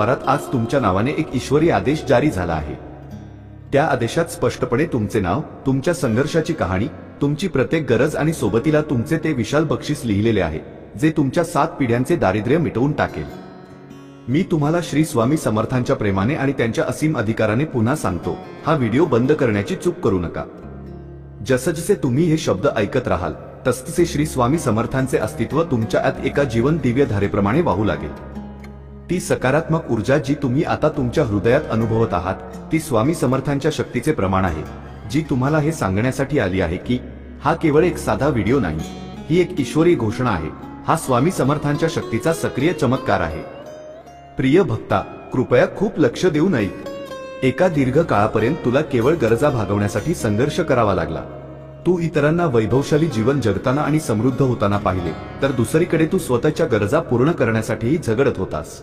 परत आज तुमच्या नावाने एक ईश्वरी आदेश जारी झाला आहे. त्या आदेशात स्पष्टपणे तुमचे नाव तुमच्या संघर्षाची कहाणी तुमची प्रत्येक गरज आणि सोबतीला तुमचे ते विशाल बक्षीस लिहिलेले आहे जे तुमच्या सात पिढ्यांचे दारिद्र्य मिटवून टाकेल. मी तुम्हाला श्री स्वामी समर्थांच्या प्रेमाने आणि त्यांच्या असीम अधिकाराने पुन्हा सांगतो हा व्हिडिओ बंद करण्याची चूक करू नका. जसजसे तुम्ही हे शब्द ऐकत राहाल तसतसे श्री स्वामी समर्थांचे अस्तित्व तुमच्या आत एका जीवन दिव्य धारेप्रमाणे वाहू लागेल. ती सकारात्मक ऊर्जा जी तुम्ही आता तुमच्या हृदयात अनुभवत आहात ती स्वामी समर्थांच्या शक्तीचे प्रमाण आहे. जी तुम्हाला हे सांगण्यासाठी आली आहे की हा केवळ एक साधा व्हिडिओ नाही ही एक ईश्वरी घोषणा आहे हा स्वामी समर्थांच्या शक्तीचा सक्रिय चमत्कार आहे. प्रिय भक्ता कृपया खूप लक्ष देऊ नये एका दीर्घ काळापर्यंत तुला केवळ गरजा भागवण्यासाठी संघर्ष करावा लागला. तू इतरांना वैभवशाली जीवन जगताना आणि समृद्ध होताना पाहिले तर दुसरीकडे तू स्वतःच्या गरजा पूर्ण करण्यासाठीही झगडत होतास.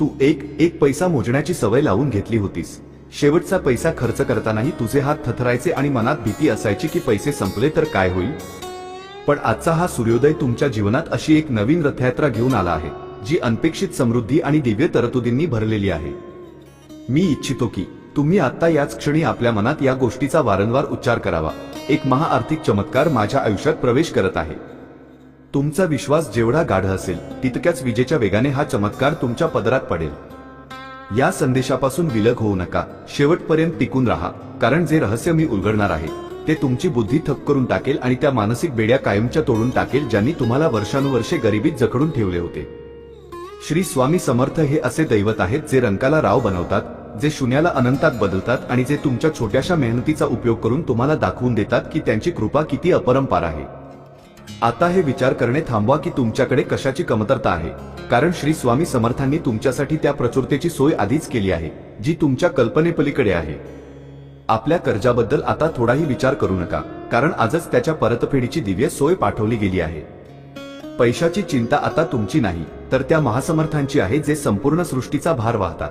तू एक एक पैसा मोजण्याची सवय लावून घेतली होतीस. शेवटचा पैसा खर्च करतानाही तुझे हात थथरायचे आणि मनात भीती असायची की पैसे संपले तर काय होईल? पण आजचा हा सूर्योदय तुमच्या जीवनात अशी एक नवीन रथयात्रा घेऊन आला आहे जी अनपेक्षित समृद्धी आणि दिव्य तरतुदींनी भरलेली आहे. मी इच्छितो की तुम्ही आता याच क्षणी आपल्या मनात या गोष्टीचा वारंवार उच्चार करावा. एक महाआर्थिक चमत्कार माझ्या आयुष्यात प्रवेश करत आहे. तुमचा विश्वास जेवढा गाढ असेल तितक्याच विजेच्या वेगाने हा चमत्कार तुमच्या पदरात पडेल. या संदेशापासून विलग होऊ नका शेवटपर्यंत टिकून राहा कारण जे रहस्य मी उलगडणार आहे ते तुमची बुद्धी थप करून टाकेल आणि त्या मानसिक बेड्या कायमच्या तोडून टाकेल ज्यांनी तुम्हाला वर्षानुवर्षे गरिबीत जखडून ठेवले होते. श्री स्वामी समर्थ हे असे दैवत आहेत जे रंकाला राव बनवतात जे शून्याला अनंतात बदलतात आणि जे तुमच्या छोट्याशा मेहनतीचा उपयोग करून तुम्हाला दाखवून देतात की त्यांची कृपा किती अपरंपार आहे. आता हे विचार करणे थांबवा की तुमच्याकडे कशाची कमतरता आहे. कारण श्री स्वामी समर्थांनी तुमच्यासाठी त्या प्रचुरतेची सोय आधीच केली आहे जी तुमच्या कल्पनेपलीकडे आहे. आपल्या कर्जाबद्दल आता थोडाही विचार करू नका कारण आजच त्याच्या परतफेडीची दिव्य सोय पाठवली गेली आहे. पैशाची चिंता आता तुमची नाही तर त्या महासमर्थांची आहे जे संपूर्ण सृष्टीचा भार वाहतात.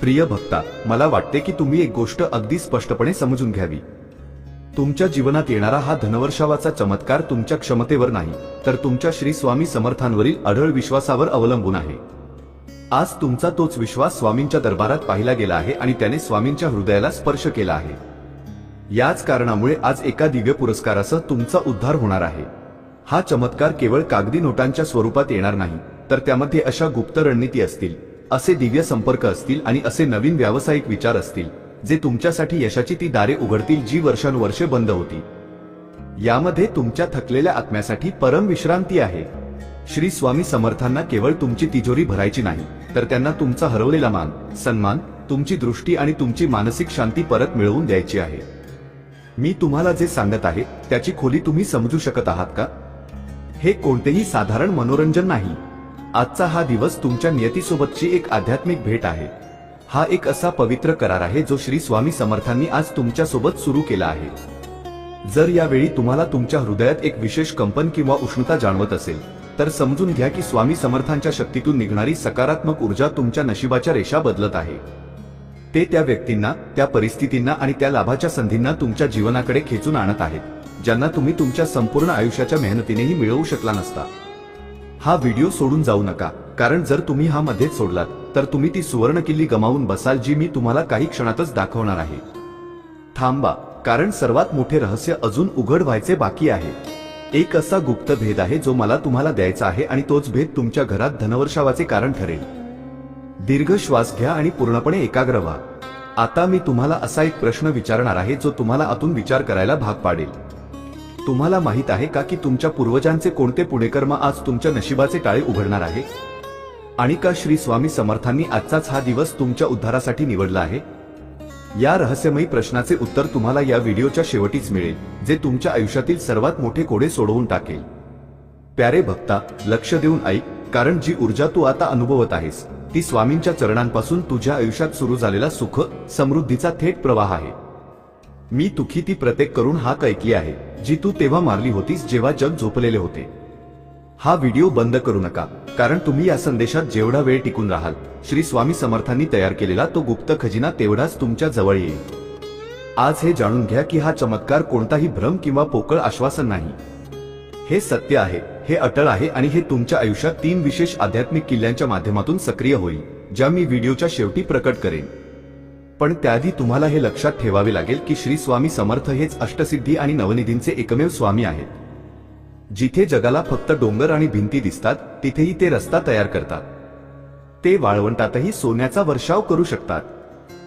प्रिय भक्ता मला वाटते की तुम्ही एक गोष्ट अगदी स्पष्टपणे समजून घ्यावी. तुमच्या जीवनात येणारा हा धनवर्षावाचा चमत्कार तुमच्या क्षमतेवर नाही तर तुमच्या श्री स्वामी समर्थांवरील अढळ विश्वासावर अवलंबून आहे. आज तुमचा तोच विश्वास स्वामींच्या दरबारात पाहिला गेला आहे आणि त्याने स्वामींच्या हृदयाला स्पर्श केला आहे. याच कारणामुळे आज एका दिव्य पुरस्कारासह तुमचा उद्धार होणार आहे. हा चमत्कार केवळ कागदी नोटांच्या स्वरूपात येणार नाही तर त्यामध्ये अशा गुप्त रणनीती असतील असे दिव्य संपर्क असतील आणि असे नवीन व्यावसायिक विचार असतील. जे तुमच्यासाठी यशाची ती दारे उघडतील जी वर्षानुवर्षे बंद होती. यामध्ये तुमच्या थकलेल्या आत्म्यासाठी परम विश्रांती आहे. श्री स्वामी समर्थांना केवळ तुमची तिजोरी भरायची नाही तर त्यांना तुमचा हरवलेला मान सन्मान तुमची दृष्टी आणि तुमची मानसिक शांती परत मिळवून द्यायची आहे. मी तुम्हाला जे सांगत आहे त्याची खोली तुम्ही समजू शकत आहात का? हे कोणतेही साधारण मनोरंजन नाही. आजचा हा दिवस तुमच्या नियतीसोबतची एक आध्यात्मिक भेट आहे. हा एक असा पवित्र करार आहे जो श्री स्वामी समर्थांनी आज तुमच्यासोबत सुरू केला आहे. जर यावेळी तुम्हाला तुमच्या हृदयात एक विशेष कंपन किंवा उष्णता जाणवत असेल तर समजून घ्या की स्वामी समर्थांच्या शक्तीतून निघणारी सकारात्मक ऊर्जा तुमच्या नशिबाच्या रेषा बदलत आहे. ते त्या व्यक्तींना त्या परिस्थितींना आणि त्या लाभाच्या संधींना तुमच्या जीवनाकडे खेचून आणत आहेत ज्यांना तुम्ही तुमच्या संपूर्ण आयुष्याच्या मेहनतीनेही मिळवू शकला नसता. हा व्हिडिओ सोडून जाऊ नका कारण जर तुम्ही हा मध्येच सोडलात तर तुम्ही ती सुवर्ण किल्ली गमावून बसाल जी मी तुम्हाला काही क्षणातच दाखवणार आहे. थांबा कारण सर्वात मोठे रहस्य अजून उघड व्हायचे बाकी आहे. एक असा गुप्त भेद आहे जो मला तुम्हाला द्यायचा आहे आणि तोच भेद तुमच्या घरात धनवर्षावाचे कारण ठरेल. दीर्घ श्वास घ्या आणि पूर्णपणे एकाग्र व्हा. आता मी तुम्हाला असा एक प्रश्न विचारणार आहे जो तुम्हाला आतून विचार करायला भाग पाडेल. तुम्हाला माहीत आहे का की तुमच्या पूर्वजांचे कोणते पुणेकर्म आज तुमच्या नशिबाचे टाळे उघडणार आहे? आणि का श्री स्वामी समर्थांनी आजचाच हा दिवस तुमच्या उद्धारासाठी निवडला आहे. या रहस्यमयी प्रश्नाचे उत्तर तुम्हाला या व्हिडिओच्या शेवटीच मिळेल जे तुमच्या आयुष्यातील सर्वात मोठे कोडे सोडवून टाकेल. प्यारे भक्ता लक्ष देऊन ऐक कारण जी ऊर्जा तू आता अनुभवत आहेस ती स्वामींच्या चरणांपासून तुझ्या आयुष्यात सुरू झालेला सुख समृद्धीचा थेट प्रवाह आहे. मी तुखी ती प्रत्येक करून हाक ऐकली आहे जी तू तेव्हा मारली होतीस जेव्हा जग झोपलेले होते. हा व्हिडिओ बंद करू नका कारण तुम्ही या संदेशात जेवढा वेळ टिकून राहाल श्री स्वामी समर्थांनी तयार केलेला तो गुप्त खजिना तेवढाच तुमच्या जवळ येईल. आज हे जाणून घ्या की हा चमत्कार कोणताही भ्रम किंवा पोकळ आश्वासन नाही. हे सत्य आहे हे अटळ आहे आणि हे तुमच्या आयुष्यात तीन विशेष आध्यात्मिक किल्ल्यांच्या माध्यमातून सक्रिय होईल ज्या मी व्हिडिओच्या शेवटी प्रकट करेन. पण त्याआधी तुम्हाला हे लक्षात ठेवावे लागेल की श्री स्वामी समर्थ हेच अष्टसिद्धी आणि नवनिधींचे एकमेव स्वामी आहेत. जिथे जगाला फक्त डोंगर आणि भिंती दिसतात तिथेही ते रस्ता तयार करतात. ते वाळवंटातही सोन्याचा वर्षाव करू शकतात.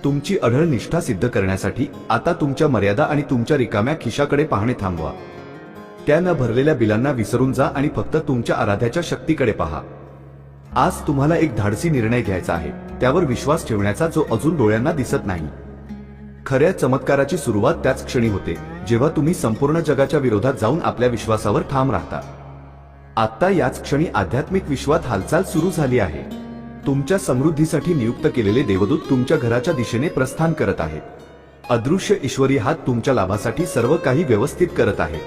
तुमची अढळ निष्ठा सिद्ध करण्यासाठी आता तुमच्या मर्यादा आणि तुमच्या रिकाम्या खिशाकडे पाहणे थांबवा. त्या न भरलेल्या बिलांना विसरून जा आणि फक्त तुमच्या आराध्याच्या शक्तीकडे पहा. आज तुम्हाला एक धाडसी निर्णय घ्यायचा आहे. त्यावर विश्वास ठेवण्याचा जो अजून डोळ्यांना दिसत नाही. खऱ्या चमत्काराची सुरुवात त्याच क्षणी होते. जेव्हा तुम्ही संपूर्ण जगाच्या विरोधात जाऊन आपल्या विश्वासावर ठाम राहता. आत्ता याच क्षणी आध्यात्मिक विश्वात हालचाल सुरू झाली आहे. तुमच्या समृद्धीसाठी नियुक्त केलेले देवदूत तुमच्या घराच्या दिशेने प्रस्थान करत आहेत. अदृश्य ईश्वरी हात तुमच्या लाभासाठी सर्व काही व्यवस्थित करत आहे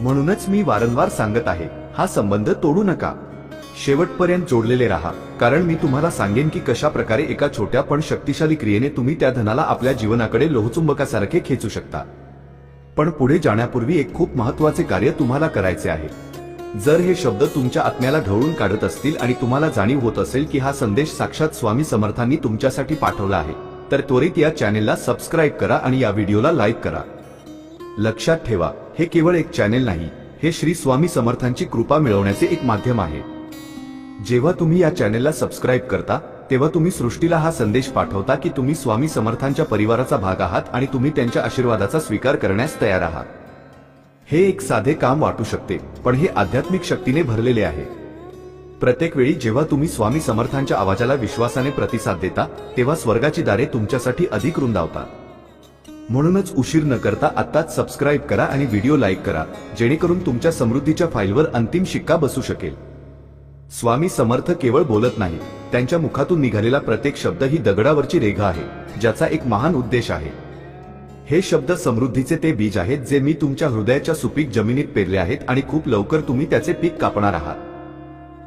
म्हणूनच मी वारंवार सांगत आहे हा संबंध तोडू नका. शेवटपर्यंत जोडलेले राहा कारण मी तुम्हाला सांगेन की कशा प्रकारे एका छोट्या पण शक्तिशाली क्रियेने तुम्ही त्या धनाला आपल्या जीवनाकडे लोहचुंबकासारखे खेचू शकता. पण पुढे जाण्यापूर्वी एक खूप महत्त्वाचे कार्य तुम्हाला करायचे आहे. जर हे शब्द तुमच्या आत्म्याला ढवळून काढत असतील आणि तुम्हाला जाणीव होत असेल की हा संदेश साक्षात स्वामी समर्थांनी तुमच्यासाठी पाठवला आहे तर त्वरित या चॅनेलला सबस्क्राईब करा आणि या व्हिडिओला लाईक करा. लक्षात ठेवा हे केवळ एक चॅनेल नाही हे श्री स्वामी समर्थांची कृपा मिळवण्याचे एक माध्यम आहे. जेव्हा तुम्ही या चॅनेलला सबस्क्राईब करता तेव्हा तुम्ही सृष्टीला हा संदेश पाठवता की तुम्ही स्वामी समर्थांच्या परिवाराचा भाग आहात आणि तुम्ही त्यांच्या आशीर्वादाचा स्वीकार करण्यास तयार आहात. हे एक साधे काम वाटू शकते पण हे आध्यात्मिक शक्तीने भरलेले आहे. प्रत्येक वेळी जेव्हा तुम्ही स्वामी समर्थांच्या आवाजाला विश्वासाने प्रतिसाद देता तेव्हा स्वर्गाची दारे तुमच्यासाठी अधिक रुंदावतात. म्हणूनच उशीर न करता आत्ताच सबस्क्राईब करा आणि व्हिडिओ लाईक करा जेणेकरून तुमच्या समृद्धीच्या फाईलवर अंतिम शिक्का बसू शकेल. स्वामी समर्थ केवळ बोलत नाही त्यांच्या मुखातून निघालेला प्रत्येक शब्द ही दगडावरची रेघा आहे ज्याचा एक महान उद्देश आहे. हे शब्द समृद्धीचे ते बीज आहेत जे मी तुमच्या हृदयाच्या सुपीक जमिनीत पेरले आहेत आणि खूप लवकर तुम्ही त्याचे पीक कापणार आहात.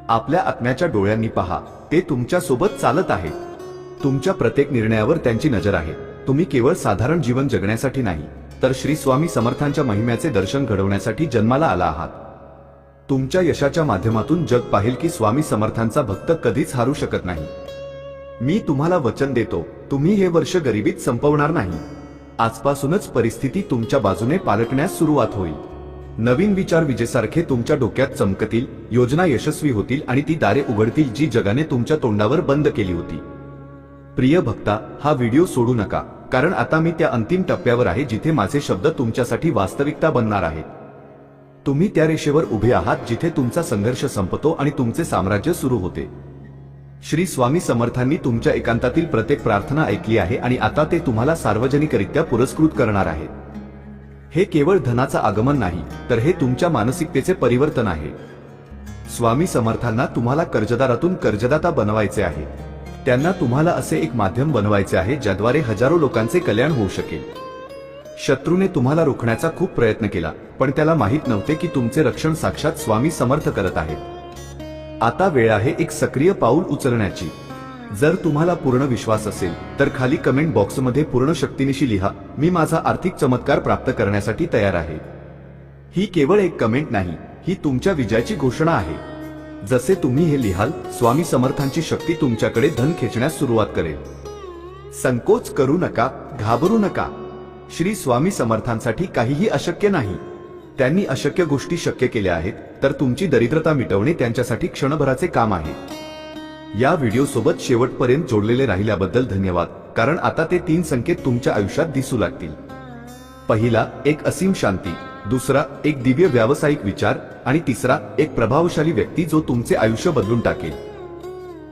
आपल्या आत्म्याच्या डोळ्यांनी पहा ते तुमच्यासोबत चालत आहे तुमच्या प्रत्येक निर्णयावर त्यांची नजर आहे. तुम्ही केवळ साधारण जीवन जगण्यासाठी नाही तर श्री स्वामी समर्थांच्या महिम्याचे दर्शन घडवण्यासाठी जन्माला आला आहात. तुमच्या यशाच्या माध्यमातून जग पाहिल की स्वामी समर्थांचा भक्त कधीच हारू शकत नाही. मी तुम्हाला वचन देतो तुम्ही हे वर्ष गरिबीत संपवणार नाही. आजपासूनच परिस्थिती तुमच्या बाजूने पालटण्यास सुरुवात होईल. नवीन विचार विजेसारखे तुमच्या डोक्यात चमकतील योजना यशस्वी होतील आणि ती दारे उघडतील जी जगाने तुमच्या तोंडावर बंद केली होती. प्रिय भक्ता हा व्हिडिओ सोडू नका कारण आता मी त्या अंतिम टप्प्यावर आहे जिथे माझे शब्द तुमच्यासाठी वास्तविकता बनणार आहेत. तुम्ही त्या रेषेवर उभे आहात जिथे तुमचा संघर्ष संपतो आणि तुमचे साम्राज्य सुरू होते. श्री स्वामी समर्थांनी तुमच्या एकांतातील प्रत्येक प्रार्थना ऐकली आहे आणि आता ते तुम्हाला सार्वजनिकरित्या पुरस्कृत करणार आहे. हे केवळ धनाचं आगमन नाही तर हे तुमच्या मानसिकतेचे परिवर्तन आहे. स्वामी समर्थांना तुम्हाला कर्जदारातून कर्जदाता बनवायचे आहे. त्यांना तुम्हाला असे एक माध्यम बनवायचे आहे ज्याद्वारे हजारो लोकांचे कल्याण होऊ शकेल. शत्रूने तुम्हाला रोखण्याचा खूप प्रयत्न केला पण त्याला माहीत नव्हते की तुमचे रक्षण साक्षात स्वामी समर्थ करत आहेत. आता वेळ आहे एक सक्रिय पाऊल उचलण्याची. जर तुम्हाला पूर्ण विश्वास असेल तर खाली कमेंट बॉक्समध्ये पूर्ण शक्तीनिशी लिहा मी माझा आर्थिक चमत्कार प्राप्त करण्यासाठी तयार आहे. ही केवळ एक कमेंट नाही ही तुमच्या विजयाची घोषणा आहे. जसे तुम्ही हे लिहाल स्वामी समर्थांची शक्ती तुमच्याकडे धन खेचण्यास सुरुवात करेल. संकोच करू नका घाबरू नका. श्री स्वामी समर्थांसाठी काहीही अशक्य नाही. त्यांनी अशक्य गोष्टी शक्य केल्या आहेत तर तुमची दरिद्रता मिटवणे त्यांच्यासाठी क्षणभराचे काम आहे. या व्हिडिओ सोबत शेवटपर्यंत जोडलेले राहिल्याबद्दल धन्यवाद कारण आता ते तीन संकेत तुमच्या आयुष्यात दिसू लागतील. पहिला एक असीम शांती. दुसरा एक दिव्य व्यावसायिक विचार. आणि तिसरा एक प्रभावशाली व्यक्ती जो तुमचे आयुष्य बदलून टाकेल.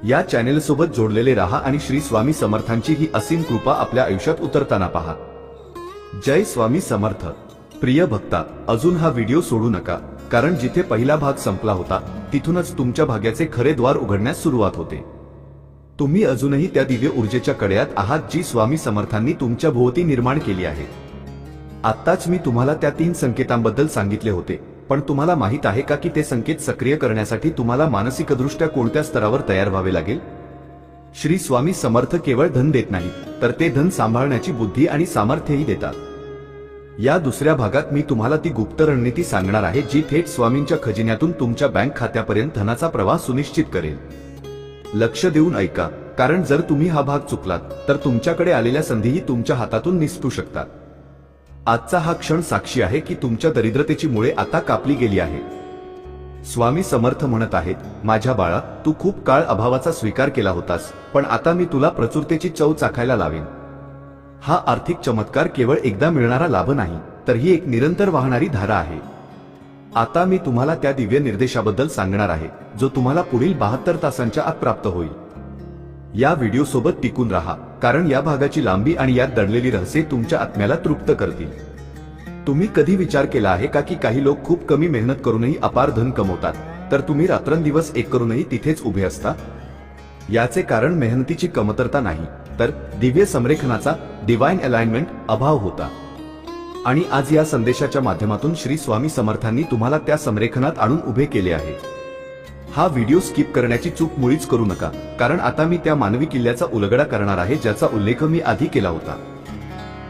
या चॅनेल सोबत जोडलेले राहा आणि श्री स्वामी समर्थांची ही असीम कृपा आपल्या आयुष्यात उतरताना पहा. जय स्वामी समर्थ. प्रिय भक्ता अजून हा व्हिडिओ सोडू नका कारण जिथे पहिला भाग संपला होता तिथूनच तुमच्या भाग्याचे खरे द्वार उघडण्यास सुरुवात होते. तुम्ही अजूनही त्या दिव्य ऊर्जेच्या कड्यात आहात जी स्वामी समर्थांनी तुमच्या भोवती निर्माण केली आहे. आत्ताच मी तुम्हाला त्या तीन संकेतांबद्दल सांगितले होते पण तुम्हाला माहीत आहे का की ते संकेत सक्रिय करण्यासाठी तुम्हाला मानसिकदृष्ट्या कोणत्या स्तरावर तयार व्हावे लागेल? श्री स्वामी समर्थ केवळ धन देत नाही तर ते धन सांभाळण्याची बुद्धी आणि सामर्थ्यही देतात. या दुसऱ्या भागात मी तुम्हाला ती गुप्त रणनीती सांगणार आहे जी थेट स्वामींच्या खजिन्यातून तुमच्या बँक खात्यापर्यंत धनाचा प्रवाह सुनिश्चित करेल. लक्ष देऊन ऐका कारण जर तुम्ही हा भाग चुकलात तर तुमच्याकडे आलेल्या संधीही तुमच्या हातातून निसटू शकतात. आजचा हा क्षण साक्षी आहे की तुमच्या दरिद्रतेची मुळे आता कापली गेली आहे. स्वामी समर्थ म्हणत आहेत माझ्या बाळा तू खूप काळ अभावाचा स्वीकार केला होतास पण आता मी तुला प्रचुरतेची चव चाखायला लावेन. हा आर्थिक चमत्कार केवळ एकदा मिळणारा लाभ नाही तर ही एक निरंतर वाहणारी धारा आहे. आता मी तुम्हाला त्या दिव्य निर्देशाबद्दल सांगणार आहे जो तुम्हाला पुढील बहात्तर तासांच्या आत प्राप्त होईल. या व्हिडिओ सोबत टिकून राहा कारण या भागाची लांबी आणि यात दडलेली रहस्ये तुमच्या आत्म्याला तृप्त करतील. तुम्ही कधी विचार केला आहे का की काही लोक खूप कमी मेहनत करूनही अपार धन कमवतात? तर तुम्ही रात्रंदिवस एक करूनही तिथेच उभे असता? याचे कारण मेहनतीची कमतरता नाही तर दिव्य संरेखनाचा डिवाइन अलाइनमेंट अभाव होता. आणि आज या संदेशाच्या माध्यमातून श्री स्वामी समर्थांनी तुम्हाला त्या संरेखनात आणून उभे केले आहे. हा व्हिडिओ स्किप करण्याची चूक मुळीच करू नका कारण आता मी त्या मानवी किल्ल्याचा उलगडा करणार आहे ज्याचा उल्लेख मी आधी केला होता.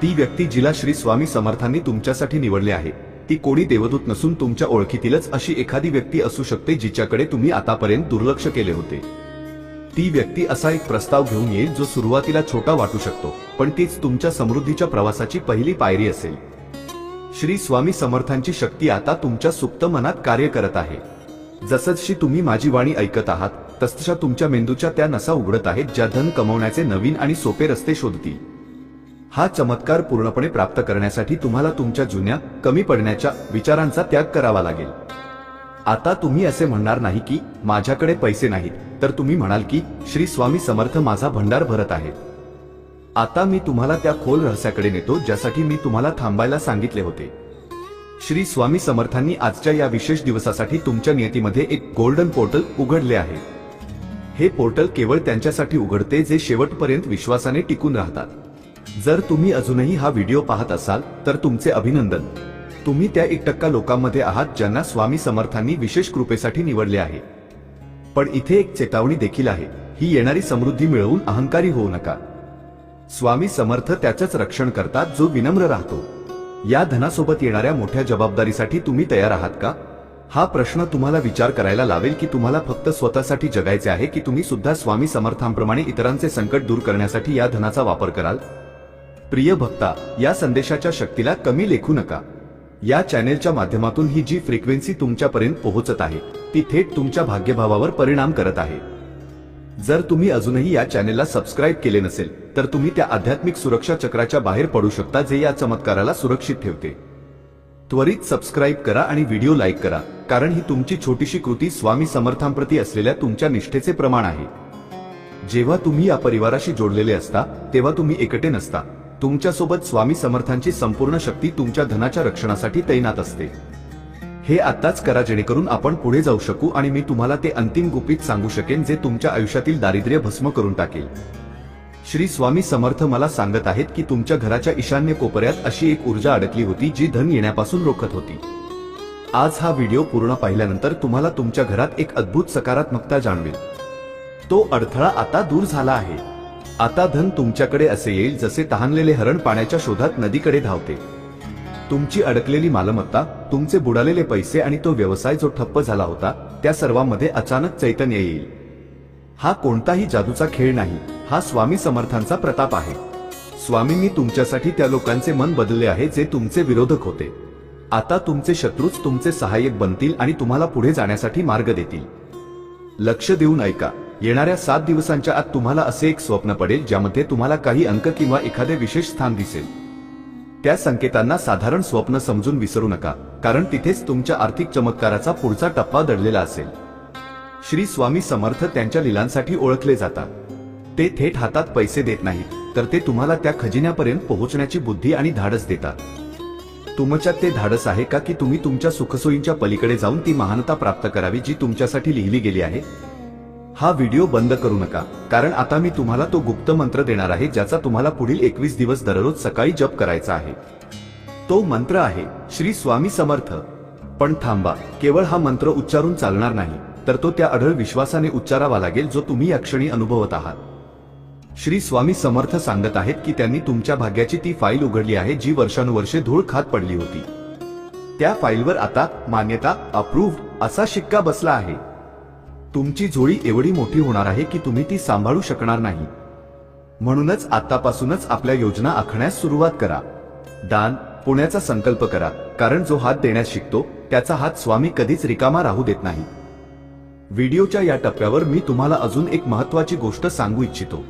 ती व्यक्ती जिला श्री स्वामी समर्थांनी तुमच्यासाठी निवडले आहे. ती कोणी देवदूत नसून तुमच्या ओळखीतीलच अशी एखादी व्यक्ती असू शकते जिच्याकडे तुम्ही आतापर्यंत दुर्लक्ष केले होते. ती व्यक्ती असा एक प्रस्ताव घेऊन येईल जो सुरुवातीला छोटा वाटू शकतो पण तीच तुमच्या समृद्धीच्या प्रवासाची पहिली पायरी असेल. श्री स्वामी समर्थांची शक्ती आता तुमच्या सुप्त मनात कार्य करत आहे. जसजशी तुम्ही माझी वाणी ऐकत आहात तसतशा तुमच्या मेंदूच्या त्या नसा उघडत आहेत ज्या धन कमवण्याचे नवीन आणि सोपे रस्ते शोधतील. हा चमत्कार पूर्णपणे प्राप्त करण्यासाठी तुम्हाला तुमच्या जुन्या कमी पडण्याच्या विचारांचा त्याग करावा लागेल. आता तुम्ही असे म्हणणार नाही की माझ्याकडे पैसे नाहीत तर तुम्ही म्हणाल की श्री स्वामी समर्थ माझा भंडार भरत आहे आता मी तुम्हाला त्या खोल रहस्याकडे नेतो ज्यासाठी मी तुम्हाला थांबायला सांगितले होते. श्री स्वामी समर्थांनी आजच्या या विशेष दिवसासाठी तुमच्या नियतीमध्ये एक गोल्डन पोर्टल उघडले आहे. हे पोर्टल केवळ त्यांच्यासाठी उघडते जे शेवटपर्यंत विश्वासाने टिकून राहतात. जर तुम्ही अजूनही हा व्हिडिओ पाहत असाल तर तुमचे अभिनंदन. तुम्ही त्या एक टक्का लोकांमध्ये आहात ज्यांना स्वामी समर्थांनी विशेष कृपेसाठी निवडले आहे. पण इथे एक चेतावणी देखील आहे ही येणारी समृद्धी मिळवून अहंकारी होऊ नका. स्वामी समर्थ त्याचंच रक्षण करतात जो विनम्र राहतो. या धनासोबत येणाऱ्या मोठ्या जबाबदारीसाठी तुम्ही तयार आहात का? हा प्रश्न तुम्हाला विचार करायला लावेल की तुम्हाला फक्त स्वतःसाठी जगायचे आहे की तुम्ही सुद्धा स्वामी समर्थांप्रमाणे इतरांचे संकट दूर करण्यासाठी या धनाचा वापर कराल? प्रिय भक्ता या संदेशाच्या शक्तीला कमी लेखू नका. या चॅनेलच्या माध्यमातून ही जी फ्रिक्वेन्सी तुमच्यापर्यंत पोहोचत आहे ती थेट तुमच्या भाग्यभावावर परिणाम करत आहे. जर तुम्ही अजूनही या चॅनेलला सबस्क्राईब केले नसेल तर तुम्ही त्या आध्यात्मिक सुरक्षा चक्राच्या बाहेर पडू शकता जे या चमत्काराला सुरक्षित ठेवते. त्वरित सबस्क्राईब करा आणि व्हिडिओ लाईक करा कारण ही तुमची छोटीशी कृती स्वामी समर्थांप्रती असलेल्या तुमच्या निष्ठेचे प्रमाण आहे. जेव्हा तुम्ही या परिवाराशी जोडलेले असता तेव्हा तुम्ही एकटे नसता. तुमच्यासोबत स्वामी समर्थांची संपूर्ण शक्ती तुमच्या धनाच्या रक्षणासाठी तैनात असते. हे आत्ताच करा जेणेकरून आपण पुढे जाऊ शकू आणि मी तुम्हाला ते अंतिम गुपित सांगू शकेन जे तुमच्या आयुष्यातील दारिद्र्य भस्म करून टाकेल. श्री स्वामी समर्थ मला सांगत आहेत की तुमच्या घराच्या ईशान्य कोपऱ्यात अशी एक ऊर्जा अडकली होती जी धन येण्यापासून रोखत होती. आज हा व्हिडिओ पूर्ण पाहिल्यानंतर तुम्हाला तुमच्या घरात एक अद्भुत सकारात्मकता जाणवेल. तो अडथळा आता दूर झाला आहे. आता धन तुमच्याकडे असे येईल जसे तहानलेले हरण पाण्याच्या शोधात नदीकडे धावते. तुमची अडकलेली मालमत्ता तुमचे बुडालेले पैसे आणि तो व्यवसाय जो ठप्प झाला होता त्या सर्वांमध्ये अचानक चैतन्य येईल. हा कोणताही जादूचा खेळ नाही हा स्वामी समर्थांचा प्रताप आहे. स्वामींनी तुमच्यासाठी त्या लोकांचे मन बदलले आहे जे तुमचे विरोधक होते. आता तुमचे शत्रूच तुमचे सहाय्यक बनतील आणि तुम्हाला पुढे जाण्यासाठी मार्ग देतील. लक्ष देऊन ऐका. येणाऱ्या सात दिवसांच्या आत तुम्हाला असे एक स्वप्न पडेल ज्यामध्ये तुम्हाला काही अंक किंवा एखादे विशेष स्थान दिसेल. त्या संकेतांना साधारण स्वप्न समजून विसरू नका कारण तिथेच तुमच्या आर्थिक चमत्काराचा पुढचा टप्पा दडलेला असेल. श्री स्वामी समर्थ त्यांच्या लिलांसाठी ओळखले जातात. ते थेट हातात पैसे देत नाहीत तर ते तुम्हाला त्या खजिन्यापर्यंत पोहोचण्याची बुद्धी आणि धाडस देतात. तुमच्यात ते धाडस आहे का की तुम्ही तुमच्या सुखसोयींच्या पलीकडे जाऊन ती महानता प्राप्त करावी जी तुमच्यासाठी लिहिली गेली आहे? हा व्हिडिओ बंद करू नका कारण आता मी तुम्हाला तो गुप्त मंत्र देणार आहे ज्याचा तुम्हाला पुढील एकवीस दिवस दररोज सकाळी जप करायचा आहे. तो मंत्र आहे श्री स्वामी समर्थ. पण थांबा केवळ हा मंत्र उच्चारून चालणार नाही तर तो त्या अढळ विश्वासाने उच्चारावा लागेल जो तुम्ही या क्षणी अनुभवत आहात. श्री स्वामी समर्थ सांगत आहेत की त्यांनी तुमच्या भाग्याची ती फाईल उघडली आहे जी वर्षानुवर्षे धूळ खात पडली होती. त्या फाईलवर आता मान्यता अप्रूव्ह असा शिक्का बसला आहे. तुमची झोळी एवढी मोठी होणार आहे की तुम्ही ती सांभाळू शकणार नाही. म्हणूनच आतापासूनच आपल्या योजना आखण्यास सुरुवात करा. दान पुण्याचा संकल्प करा कारण जो हात देण्यास शिकतो त्याचा हात स्वामी कधीच रिकामा राहू देत नाही. व्हिडिओच्या या टप्प्यावर मी तुम्हाला अजून एक महत्वाची गोष्ट सांगू इच्छितो.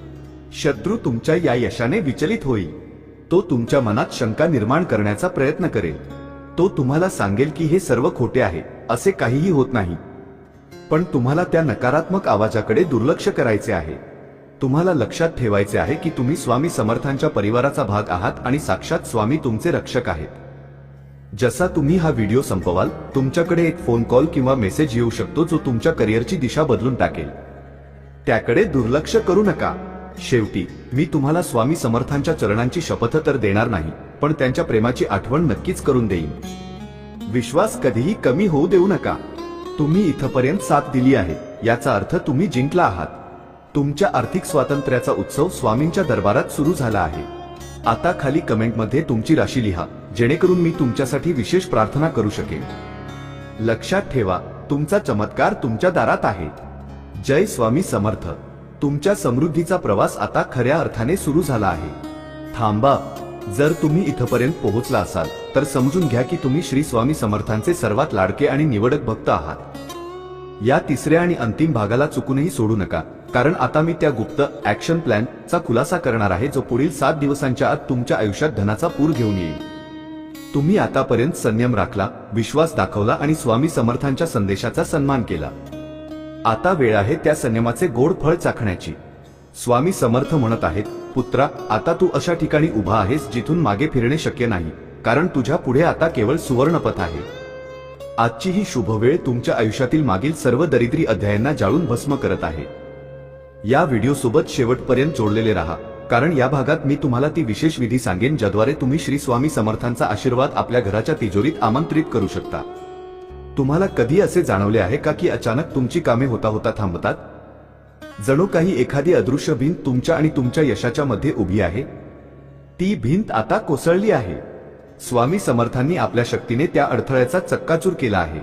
शत्रू तुमच्या या यशाने विचलित होईल. तो तुमच्या मनात शंका निर्माण करण्याचा प्रयत्न करेल. तो तुम्हाला सांगेल की हे सर्व खोटे आहे असे काहीही होत नाही. पण तुम्हाला त्या नकारात्मक आवाजाकडे दुर्लक्ष करायचे आहे. तुम्हाला लक्षात ठेवायचे आहे की तुम्ही स्वामी समर्थांच्या परिवाराचा भाग आहात आणि साक्षात स्वामी तुमचे रक्षक आहेत. जसा तुम्ही हा व्हिडिओ संपवाल तुमच्याकडे एक फोन कॉल किंवा मेसेज येऊ शकतो जो तुमच्या करिअरची दिशा बदलून टाकेल. त्याकडे दुर्लक्ष करू नका. शेवटी मी तुम्हाला स्वामी समर्थांच्या चरणांची शपथ तर देणार नाही पण त्यांच्या प्रेमाची आठवण नक्कीच करून देईन. विश्वास कधीही कमी होऊ देऊ नका. तुम्ही इथपर्यंत साथ दिली आहे याचा अर्थ तुम्ही जिंकला आहात. तुमच्या आर्थिक स्वातंत्र्याचा उत्सव स्वामींच्या दरबारात सुरू झाला आहे. आता खाली कमेंटमध्ये तुमची राशी लिहा जेणेकरून मी तुमच्यासाठी विशेष प्रार्थना करू शकेन. लक्षात ठेवा तुमचा चमत्कार तुमच्या दारात आहे. जय स्वामी समर्थ. तुमच्या समृद्धीचा प्रवास आता खऱ्या अर्थाने सुरू झाला आहे. थांबा. जर तुम्ही इथपर्यंत पोहोचला असाल तर समजून घ्या की तुम्ही श्री स्वामी समर्थांचे सर्वात लाडके आणि निवडक भक्त आहात. या तिसऱ्या आणि अंतिम भागाला चुकूनही सोडू नका कारण आता मी त्या गुप्त ऍक्शन प्लॅन चा खुलासा करणार आहे जो पुढील सात दिवसांच्या आत तुमच्या आयुष्यात धनाचा पूर घेऊन येईल. तुम्ही आतापर्यंत संयम राखला विश्वास दाखवला आणि स्वामी समर्थांच्या संदेशाचा सन्मान केला. आता वेळ आहे त्या संयमाचे गोड फळ चाखण्याची. स्वामी समर्थ म्हणत आहेत पुत्रा आता तू अशा ठिकाणी उभा आहेस जिथून मागे फिरणे शक्य नाही कारण तुझ्या पुढे आता केवळ सुवर्णपथ आहे. आजची ही शुभ वेळ तुमच्या आयुष्यातील मागील सर्व दरिद्री अध्यायांना जाळून भस्म करत आहे. या व्हिडिओ सोबत शेवटपर्यंत जोडलेले राहा कारण या भागात मी तुम्हाला ती विशेष विधी सांगेन ज्याद्वारे तुम्ही श्री स्वामी समर्थांचा आशीर्वाद आपल्या घराच्या तिजोरीत आमंत्रित करू शकता. तुम्हाला कधी असे जाणवले आहे का की अचानक तुमची कामे होता होता थांबतात? जणू काही एखादी अदृश्य भिंत तुमच्या आणि तुमच्या यशाच्या मध्ये उभी आहे. ती भिंत आता कोसळली आहे. स्वामी समर्थांनी आपल्या शक्तीने त्या अडथळ्याचा चक्काचूर केला आहे.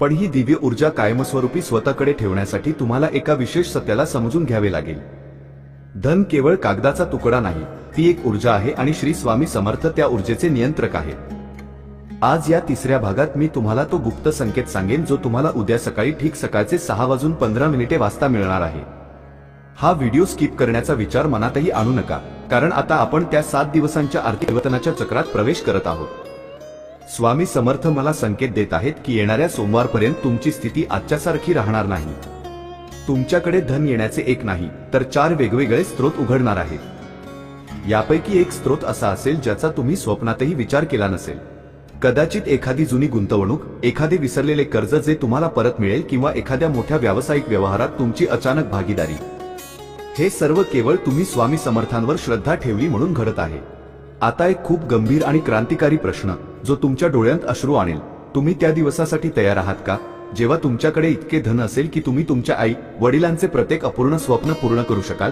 पण ही दिव्य ऊर्जा कायमस्वरूपी स्वतःकडे ठेवण्यासाठी तुम्हाला एका विशेष सत्याला समजून घ्यावे लागेल. धन केवळ कागदाचा तुकडा नाही ती एक ऊर्जा आहे आणि श्री स्वामी समर्थ त्या ऊर्जेचे नियंत्रक आहेत. आज या तिसऱ्या भागात मी तुम्हाला तो गुप्त संकेत सांगेन जो तुम्हाला उद्या सकाळी ठीक सकाळचे सहा वाजून पंधरा मिनिटे वाजता मिळणार आहे. हा व्हिडिओ स्किप करण्याचा विचार मनातही आणू नका कारण आता आपण त्या सात दिवसांच्या आर्थिक परिवर्तनाच्या चक्रात प्रवेश करत आहोत. स्वामी समर्थ मला संकेत देत आहेत की येणाऱ्या सोमवारपर्यंत तुमची स्थिती आजच्यासारखी राहणार नाही. तुमच्याकडे धन येण्याचे एक नाही तर चार वेगवेगळे स्रोत उघडणार आहेत. यापैकी एक स्रोत असा असेल ज्याचा तुम्ही स्वप्नातही विचार केला नसेल. कदाचित एखादी जुनी गुंतवणूक एखादे विसरलेले कर्ज जे तुम्हाला परत मिळेल किंवा एखाद्या मोठ्या व्यावसायिक व्यवहारात तुमची अचानक भागीदारी. हे सर्व केवळ तुम्ही स्वामी समर्थांवर श्रद्धा ठेवली म्हणून घडत आहे. आता एक खूप गंभीर आणि क्रांतिकारी प्रश्न जो तुमच्या डोळ्यांत अश्रू आणेल. तुम्ही त्या दिवसासाठी तयार आहात का? जेव्हा तुमच्याकडे इतके धन असेल की तुम्ही तुमच्या आई वडिलांचे प्रत्येक अपूर्ण स्वप्न पूर्ण करू शकाल?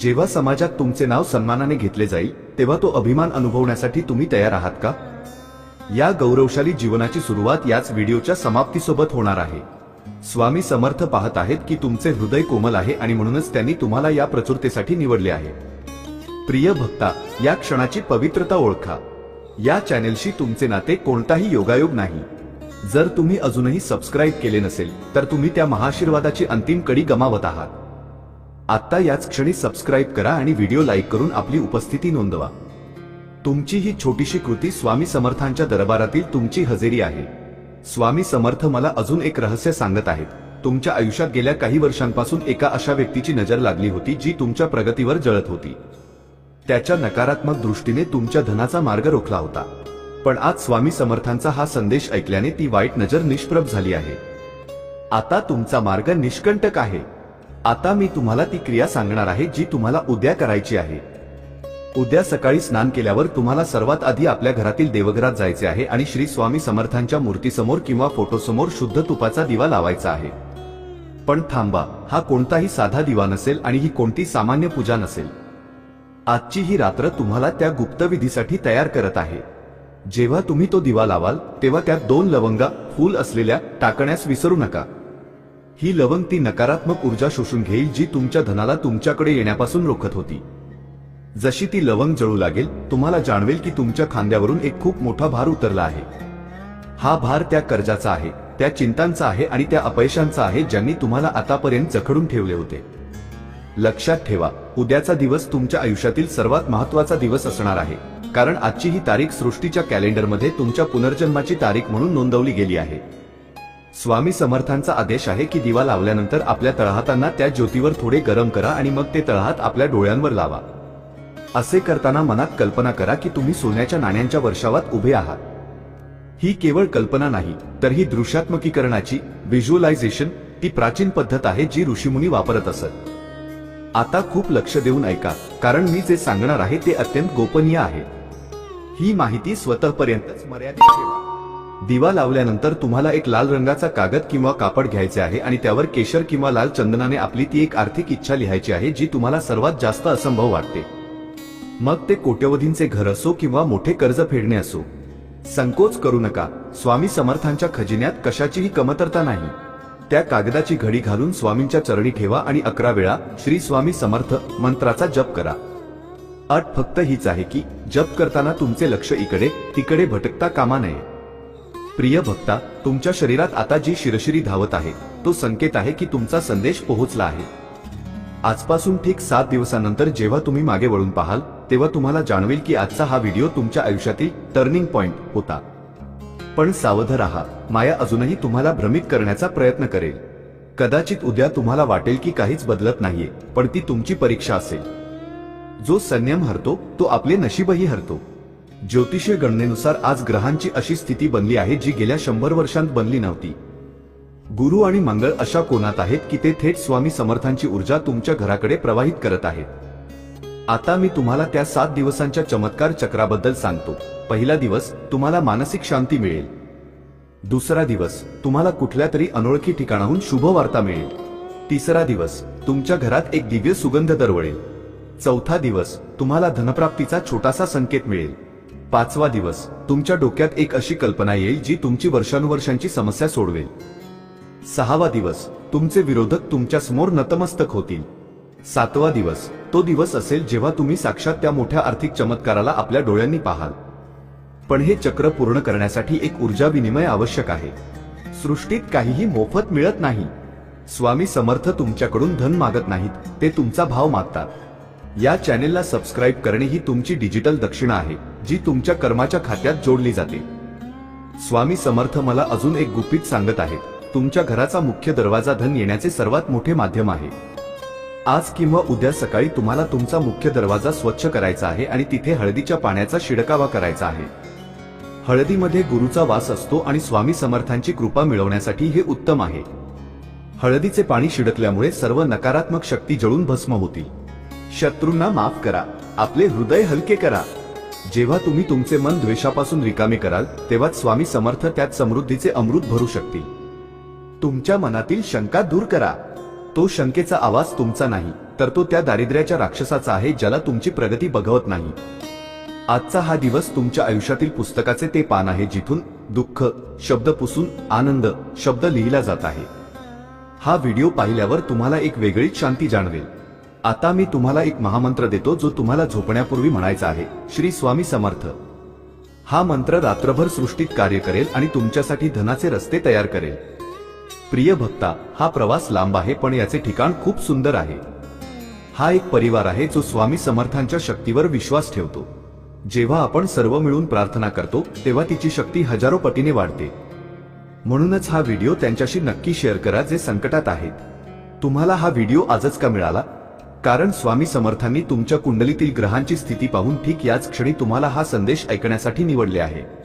जेव्हा समाजात तुमचे नाव सन्मानाने घेतले जाईल तेव्हा तो अभिमान अनुभवण्यासाठी तुम्ही तयार आहात का? या गौरवशाली जीवनाची सुरुवात याच व्हिडिओच्या समाप्तीसोबत होणार आहे. स्वामी समर्थ पाहत आहेत की तुमचे हृदय कोमल आहे आणि म्हणूनच त्यांनी तुम्हाला या प्रचुरतेसाठी निवडले आहे. प्रिय भक्ता या क्षणाची पवित्रता ओळखा. या चॅनेलशी तुमचे नाते कोणताही योगायोग नाही. जर तुम्ही अजूनही सबस्क्राईब केले नसेल तर तुम्ही त्या महाशीर्वादाची अंतिम कडी गमावत आहात. आता याच क्षणी सबस्क्राईब करा आणि व्हिडिओ लाईक करून आपली उपस्थिती नोंदवा. तुमची ही छोटीशी कृती स्वामी समर्थांच्या दरबारातील तुमची हजेरी आहे. स्वामी समर्थ मला अजून एक रहस्य सांगत आहेत. तुमच्या आयुष्यात गेल्या काही वर्षांपासून एका अशा व्यक्तीची नजर लागली होती जी तुमच्या प्रगतीवर जळत होती. त्याच्या नकारात्मक दृष्टीने तुमच्या धनाचा मार्ग रोखला होता. पण आज स्वामी समर्थांचा हा संदेश ऐकल्याने ती वाईट नजर निष्प्रभ झाली आहे. आता तुमचा मार्ग निष्कंटक आहे. आता मी तुम्हाला ती क्रिया सांगणार आहे जी तुम्हाला उद्या करायची आहे. उद्या सकाळी स्नान केल्यावर तुम्हाला सर्वात आधी आपल्या घरातील देवघरात जायचे आहे आणि श्री स्वामी समर्थांच्या मूर्तीसमोर किंवा फोटोसमोर शुद्ध तुपाचा दिवा लावायचा आहे. पण थांबा हा कोणताही साधा दिवा नसेल आणि ही कोणती सामान्य पूजा नसेल. आजची ही रात्र तुम्हाला त्या गुप्तविधीसाठी तयार करत आहे. जेव्हा तुम्ही तो दिवा लावाल तेव्हा त्यात दोन लवंगा फूल असलेल्या टाकण्यास विसरू नका. ही लवंग ती नकारात्मक ऊर्जा शोषून घेईल जी तुमच्या धनाला तुमच्याकडे येण्यापासून रोखत होती. जशी ती लवंग जळू लागेल तुम्हाला जाणवेल की तुमच्या खांद्यावरून एक खूप मोठा भार उतरला आहे. हा भार त्या कर्जाचा आहे त्या चिंतांचा आहे आणि त्या अपयशांचा आहे ज्यांनी तुम्हाला आतापर्यंत जखडून ठेवले होते. लक्षात ठेवा उद्याचा दिवस तुमच्या आयुष्यातील सर्वात महत्त्वाचा दिवस असणार आहे. कारण आजची ही तारीख सृष्टीच्या कॅलेंडरमध्ये तुमच्या पुनर्जन्माची तारीख म्हणून नोंदवली गेली आहे. स्वामी समर्थांचा आदेश आहे की दिवा लावल्यानंतर आपल्या तळहातांना त्या ज्योतीवर थोडे गरम करा आणि मग ते तळहात आपल्या डोळ्यांवर लावा. असे करताना मनात कल्पना करा की तुम्ही सोन्याच्या नाण्यांच्या वर्षावात उभे आहात. ही केवळ कल्पना नाही तर ही दृश्यात्मकीकरणाची व्हिज्युअलायझेशन ती प्राचीन पद्धत आहे जी ऋषीमुनी वापरत असत. आता खूप लक्ष देऊन ऐका कारण मी जे सांगणार आहे ते अत्यंत गोपनीय आहे. ही माहिती स्वतःपर्यंतच मर्यादित ठेवा. दिवा लावल्यानंतर तुम्हाला एक लाल रंगाचा कागद किंवा कापड घ्यायचे आहे आणि त्यावर केशर किंवा लाल चंदनाने आपली ती एक आर्थिक इच्छा लिहायची आहे जी तुम्हाला सर्वात जास्त असंभव वाटते. मग ते कोट्यवधींचे घर असो किंवा मोठे कर्ज फेडणे असो. संकोच करू नका. स्वामी समर्थांच्या खजिन्यात कशाचीही कमतरता नाही. त्या कागदाची घडी घालून स्वामींच्या चरणी ठेवा आणि अकरा वेळा श्री स्वामी समर्थ मंत्राचा जप करा. अट फक्त हीच आहे की जप करताना तुमचे लक्ष इकडे तिकडे भटकता कामा नये. प्रिय भक्ता तुमच्या शरीरात आता जी शिरशिरी धावत आहे तो संकेत आहे की तुमचा संदेश पोहोचला आहे. आजपासून ठीक सात दिवसानंतर जेव्हा तुम्ही मागे वळून पाहाल तेव्हा तुम्हाला जाणवेल की आजचा हा व्हिडिओ तुमच्या आयुष्यातील टर्निंग पॉइंट होता. पण सावध राहा. माया अजूनही तुम्हाला भ्रमित करण्याचा प्रयत्न करेल. कदाचित उद्या तुम्हाला वाटेल की काहीच बदलत नाहीये पण ती तुमची परीक्षा असेल. जो संयम हरतो तो आपले नशीबही हरतो. ज्योतिषीय गणनेनुसार आज ग्रहांची अशी स्थिती बनली आहे जी गेल्या शंभर वर्षांत बनली नव्हती. गुरु आणि मंगळ अशा कोणात आहेत की ते थेट स्वामी समर्थांची ऊर्जा तुमच्या घराकडे प्रवाहित करत आहेत? आता मी तुम्हाला त्या सात दिवसांच्या चमत्कार चक्राबद्दल सांगतो. पहिला दिवस तुम्हाला मानसिक शांती मिळेल. दुसरा दिवस तुम्हाला कुठल्या तरी अनोळखी ठिकाणाहून शुभ वार्ता मिळेल. तिसरा दिवस तुमच्या घरात एक दिव्य सुगंध दरवळेल. चौथा दिवस तुम्हाला धनप्राप्तीचा छोटासा संकेत मिळेल. पाचवा दिवस तुमच्या डोक्यात एक अशी कल्पना येईल जी तुमची वर्षानुवर्षांची समस्या सोडवेल. सहावा दिवस तुमचे विरोधक तुमच्यासमोर नतमस्तक होतील. सातवा दिवस. तो दिवस असेल जेव्हा तुम्ही साक्षात त्या मोठ्या आर्थिक चमत्काराला आपल्या डोळ्यांनी पाहाल. पण हे चक्र पूर्ण करण्यासाठी एक ऊर्जा विनिमय आवश्यक आहे. सृष्टीत काहीही मोफत मिळत नाही. स्वामी समर्थ तुमच्याकडून धन मागत नाहीत ते तुमचा भाव मागतात. या चॅनेलला सबस्क्राईब करणे ही तुमची डिजिटल दक्षिणा आहे जी तुमच्या कर्माच्या खात्यात जोडली जाते. स्वामी समर्थ मला अजून एक गुपित सांगत आहेत तुमच्या घराचा मुख्य दरवाजा धन येण्याचे सर्वात मोठे माध्यम आहे. आज किंवा उद्या सकाळी तुम्हाला तुमचा मुख्य दरवाजा स्वच्छ करायचा आहे आणि तिथे हळदीच्या पाण्याचा शिडकावा करायचा आहे. हळदीमध्ये गुरुचा वास असतो आणि स्वामी समर्थांची कृपा मिळवण्यासाठी हे उत्तम आहे. हळदीचे पाणी शिडकल्यामुळे सर्व नकारात्मक शक्ती जळून भस्म होतील. शत्रूंना माफ करा. आपले हृदय हलके करा. जेव्हा तुम्ही तुमचे मन द्वेषापासून रिकामे कराल तेव्हाच स्वामी समर्थ त्यात समृद्धीचे अमृत भरू शकतील. तुमच्या मनातील शंका दूर करा. तो शंकेचा आवाज तुमचा नाही तर तो त्या दारिद्र्याच्या राक्षसाचा आहे ज्याला तुमची प्रगती बघवत नाही. आजचा हा दिवस तुमच्या आयुष्यातील पुस्तकाचे ते पान आहे जिथून दुःख शब्द पुसून आनंद शब्द लिहिला जात आहे. हा व्हिडिओ पाहिल्यावर तुम्हाला एक वेगळीच शांती जाणवेल. आता मी तुम्हाला एक महामंत्र देतो जो तुम्हाला झोपण्यापूर्वी म्हणायचा आहे श्री स्वामी समर्थ. हा मंत्र रात्रभर सृष्टीत कार्य करेल आणि तुमच्यासाठी धनाचे रस्ते तयार करेल. प्रिय भक्ता हा प्रवास लांब आहे पण याचे ठिकाण खूप सुंदर आहे. हा एक परिवार आहे जो स्वामी समर्थांच्या शक्तीवर विश्वास ठेवतो. जेव्हा आपण सर्व मिळून प्रार्थना करतो तेव्हा तिची शक्ती हजारो पटीने वाढते. म्हणूनच हा व्हिडिओ त्यांच्याशी नक्की शेअर करा जे संकटात आहेत. तुम्हाला हा व्हिडिओ आजच का मिळाला? कारण स्वामी समर्थांनी तुमच्या कुंडलीतील ग्रहांची स्थिती पाहून ठीक याच क्षणी तुम्हाला हा संदेश ऐकण्यासाठी निवडले आहे.